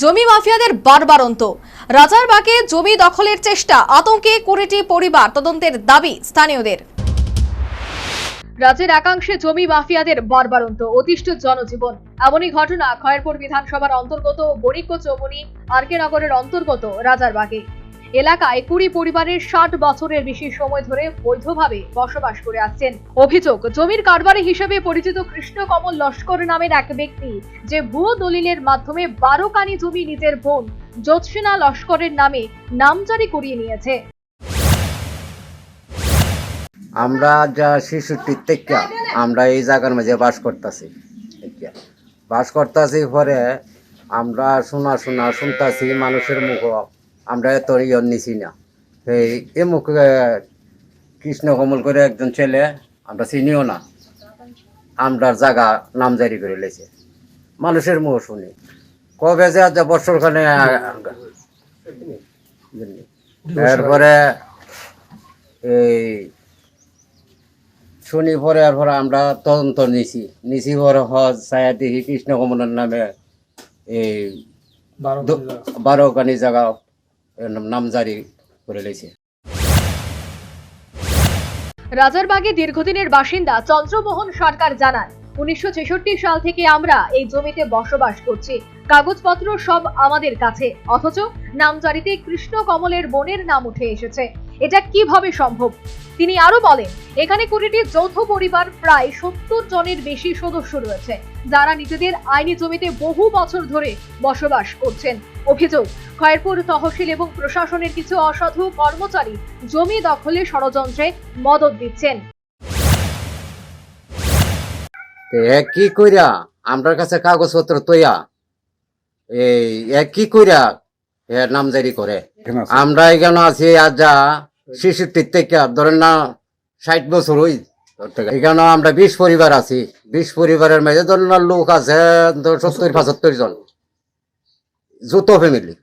জমি মাফিয়াদের বারবার অন্ত। রাজারবাগে জমি দখলের চেষ্টা, আতঙ্কে কুড়িটি পরিবার, তদন্তের দাবি স্থানীয়দের। রাজ্যের একাংশে জমি মাফিয়াদের বারবারন্ত অতিষ্ঠ জনজীবন। এমনই ঘটনা খয়েরপুর বিধানসভার অন্তর্গত বণিক্য চৌমনি আরকে নগরের অন্তর্গত রাজার রাজারবাগে এলাকায় কুড়ি পরিবারের ষাট বছরের বেশি সময় ধরে বৈধভাবে বসবাস করে আসছেন। অভিযোগ, জমির কারবারি হিসেবে পরিচিত কৃষ্ণকমল লস্কর নামের এক ব্যক্তি, যে ভুয়ো দলিলের মাধ্যমে বারো কানি জমি নিজের বোন জ্যোৎসনা লস্করের নামে নামজারি করিয়ে নিয়েছে। আমরা যা শিশুটির থেকে আমরা এই জায়গার মাঝে বাস করতেছি। বাস করতেছি পরে আমরা শোনা শোনা শুনতাছি মানুষের মুখ আমরা এত ইয়ন নিছি না। সেই এ মুখ কৃষ্ণ কমল করে একজন ছেলে আমরা চিনিও না। আমরার জায়গা নাম জারি করে লেছে। মানুষের মুখ শুনি। কবে যে আজ বছরখানে এরপরে এই শুনি পরে এরপরে আমরা তদন্ত নিছি। নিছি পরে হজ ছায়া দেখি কৃষ্ণ কমলের নামে এই বারো কানি জায়গা। নাম- নামজারি করে লেছে রাজারবাগে দীর্ঘদিনের বাসিন্দা চন্দ্রমোহন সরকার জানান, উনিশশো সাল থেকে আমরা এই জমিতে বসবাস করছি। কাগজপত্র সব আমাদের কাছে, অথচ নামজারিতে কৃষ্ণ কমলের বোনের নাম উঠে এসেছে। এটা কীভাবে সম্ভব? তিনি আরও বলেন, এখানে কুড়িটি যৌথ পরিবার প্রায় সত্তর জনের বেশি সদস্য রয়েছে, যারা নিজেদের আইনি জমিতে বহু বছর ধরে বসবাস করছেন। অভিযোগ। খয়েরপুর তহসিল এবং প্রশাসনের কিছু অসাধু কর্মচারী জমি দখলে ষড়যন্ত্রে মদত দিচ্ছেন। কি কইরা? আমরার কাছে কাগজপত্র তৈয়া। এই কি কইরা এ নামজারি করে? আমরা এখানে আছি আজ যা শিশুটির থেকে ধরেন না ষাট বছর হই এখানে আমরা বিশ পরিবার আছি। বিশ পরিবারের মাঝে ধরেন লোক আছে সত্তর পঁচাত্তর জন। যত ফ্যামিলি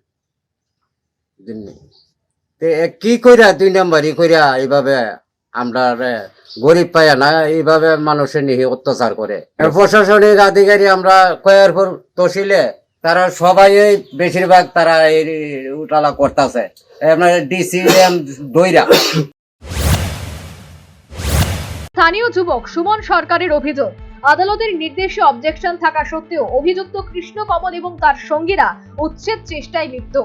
কি কইরা দুই নাম্বারই কইরা এইভাবে আমরা গরিব পাইয়া না এইভাবে মানুষের নিয়ে অত্যাচার করে। প্রশাসনিক আধিকারী আমরা কয়ের পর তহসিলে তারা সবাই বেশিরভাগ তারা এই উটালা করতেছে। আপনার ডিসি দইরা। স্থানীয় যুবক সুমন সরকারের অভিযোগ আদালতের নির্দেশে অবজেকশন থাকা সত্ত্বেও অভিযুক্ত কৃষ্ণ কমল এবং তার সঙ্গীরা উচ্ছেদ চেষ্টায় লিপ্ত।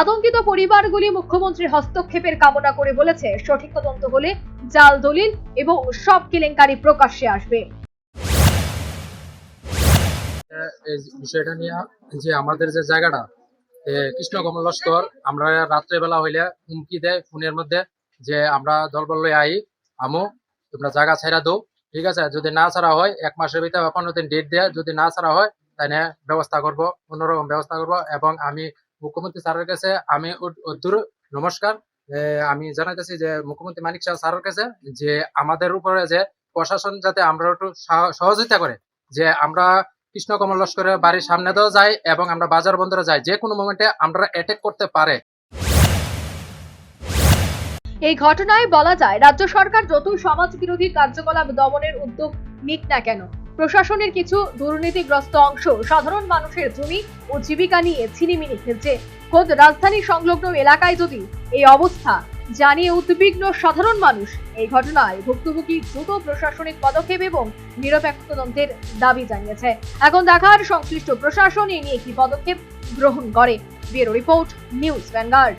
আতঙ্কিত পরিবারগুলি মুখ্যমন্ত্রীর হস্তক্ষেপের কামনা করে বলেছে, সঠিক তদন্ত হলে জাল দলিল এবং সব কেলেঙ্কারি প্রকাশ্যে আসবে। বিষয়টা নিয়ে যে আমাদের যে জায়গাটা কৃষ্ণ কমল লস্কর, আমরা রাত্রেবেলা হইলে হুমকি দেয়, ফোনের মধ্যে যে আমরা দলবল আই, আমু, তোমরা জায়গা ছাইরা দো ঠিক আছে? যদি না ছাড়া হয়, এক মাসের ভিতরে পনেরো দিন ডেট দেয়, যদি না ছাড়া হয় তাহলে ব্যবস্থা করব, অন্যরকম ব্যবস্থা করব। এবং আমি মুখ্যমন্ত্রী স্যারের কাছে, আমি উদ- নমস্কার। আমি জানাইতেছি যে মুখ্যমন্ত্রী মানিক শাহ স্যারের কাছে যে আমাদের উপরে যে প্রশাসন যাতে আমরা একটু সহ- সহযোগিতা করে, যে আমরা কৃষ্ণ কমল লস্করের বাড়ির সামনে দিয়েও যাই এবং আমরা বাজার বন্দরে যাই, যে কোনো মোমেন্টে আমরা অ্যাটাক করতে পারে। এই ঘটনায় বলা যায়, রাজ্য সরকার যতই সমাজ বিরোধী কার্যকলাপ দমনের উদ্যোগ নিক না কেন, প্রশাসনের কিছু দুর্নীতিগ্রস্ত অংশ সাধারণ মানুষের জমি ও জীবিকা নিয়ে ছিনিমিনি খেলছে। খোদ রাজধানী সংলগ্ন এলাকায় যদি এই অবস্থা জানিয়ে উদ্বিগ্ন সাধারণ মানুষ, এই ঘটনায় ভুক্তভোগী দ্রুত প্রশাসনিক পদক্ষেপ এবং নিরপেক্ষ তদন্তের দাবি জানিয়েছে। এখন দেখার সংশ্লিষ্ট প্রশাসন এ নিয়ে কি পদক্ষেপ গ্রহণ করে? Bureau report, news Vanguard.